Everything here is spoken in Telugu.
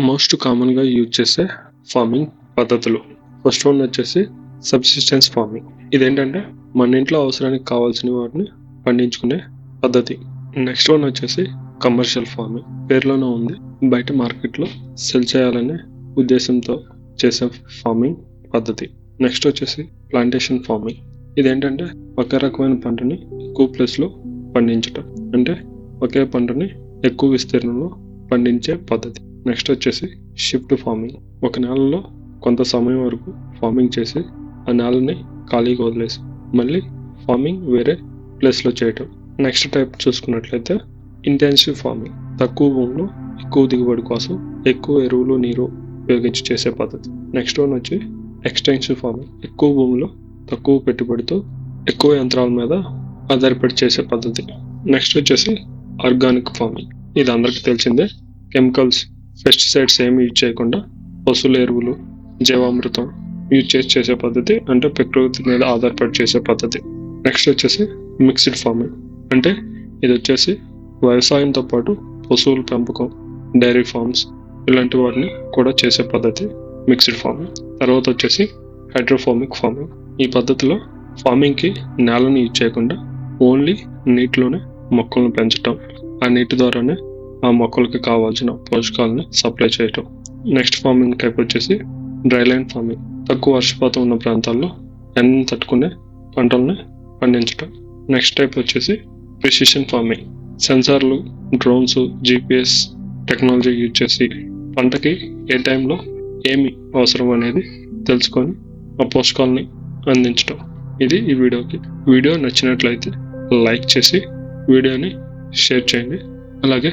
మోస్ట్ కామన్గా యూజ్ చేసే ఫార్మింగ్ పద్ధతులు. ఫస్ట్ వన్ వచ్చేసి సబ్సిస్టెన్స్ ఫార్మింగ్ ఇదేంటంటే మన ఇంట్లో అవసరానికి కావాల్సిన వాటిని పండించుకునే పద్ధతి. నెక్స్ట్ వన్ వచ్చేసి కమర్షియల్ ఫార్మింగ్ పేరులోనే ఉంది. బయట మార్కెట్లో సెల్ చేయాలనే ఉద్దేశంతో చేసే ఫార్మింగ్ పద్ధతి. నెక్స్ట్ వచ్చేసి ప్లాంటేషన్ ఫార్మింగ్ ఇదేంటంటే ఒకే రకమైన పంటని ఎక్కువ ప్లేస్లో పండించటం. అంటే ఒకే పంటని ఎక్కువ విస్తీర్ణంలో పండించే పద్ధతి. నెక్స్ట్ వచ్చేసి షిఫ్ట్ ఫార్మింగ్. ఒక నెలలో కొంత సమయం వరకు ఫార్మింగ్ చేసి ఆ నేలని ఖాళీగా వదిలేసి మళ్ళీ ఫార్మింగ్ వేరే ప్లేస్లో చేయటం. నెక్స్ట్ టైప్ చూసుకున్నట్లయితే ఇంటెన్సివ్ ఫార్మింగ్. తక్కువ భూమిలో ఎక్కువ దిగుబడి కోసం ఎక్కువ ఎరువులు నీరు ఉపయోగించి చేసే పద్ధతి. నెక్స్ట్ వన్ వచ్చి ఎక్స్టెన్సివ్ ఫార్మింగ్. ఎక్కువ భూమిలో తక్కువ పెట్టుబడితో ఎక్కువ యంత్రాల మీద ఆధారపడి చేసే పద్ధతి. నెక్స్ట్ వచ్చేసి ఆర్గానిక్ ఫార్మింగ్. ఇది అందరికీ తెలిసిందే. కెమికల్స్ పెస్టిసైడ్స్ ఏమి యూజ్ చేయకుండా పశువుల ఎరువులు జీవామృతం యూజ్ చేసి చేసే పద్ధతి అంటే ప్రకృతి మీద ఆధారపడి చేసే పద్ధతి. నెక్స్ట్ వచ్చేసి మిక్స్డ్ ఫార్మింగ్ అంటే ఇది వచ్చేసి వ్యవసాయంతో పాటు పశువుల పెంపకం డైరీ ఫార్మ్స్ ఇలాంటి వాటిని కూడా చేసే పద్ధతి మిక్స్డ్ ఫార్మింగ్ తర్వాత వచ్చేసి హైడ్రోఫార్మిక్ ఫార్మింగ్ ఈ పద్ధతిలో ఫార్మింగ్కి నేలను యూజ్ చేయకుండా ఓన్లీ నీటిలోనే మొక్కలను పెంచటం. ఆ నీటి ద్వారానే ఆ మొక్కలకి కావాల్సిన పోషకాలని సప్లై చేయటం. నెక్స్ట్ ఫార్మింగ్ టైప్ వచ్చేసి డ్రైలైన్ ఫార్మింగ్. తక్కువ వర్షపాతం ఉన్న ప్రాంతాల్లో ఎండను తట్టుకునే పంటల్ని పండించటం. నెక్స్ట్ టైప్ వచ్చేసి ప్రిసిషన్ ఫార్మింగ్. సెన్సార్లు డ్రోన్స్ జీపీఎస్ టెక్నాలజీ యూజ్ చేసి పంటకి ఏ టైంలో ఏమి అవసరం అనేది తెలుసుకొని ఆ పోషకాలని అందించటం. ఇది ఈ వీడియోకి. వీడియో నచ్చినట్లయితే లైక్ చేసి వీడియోని షేర్ చేయండి. అలాగే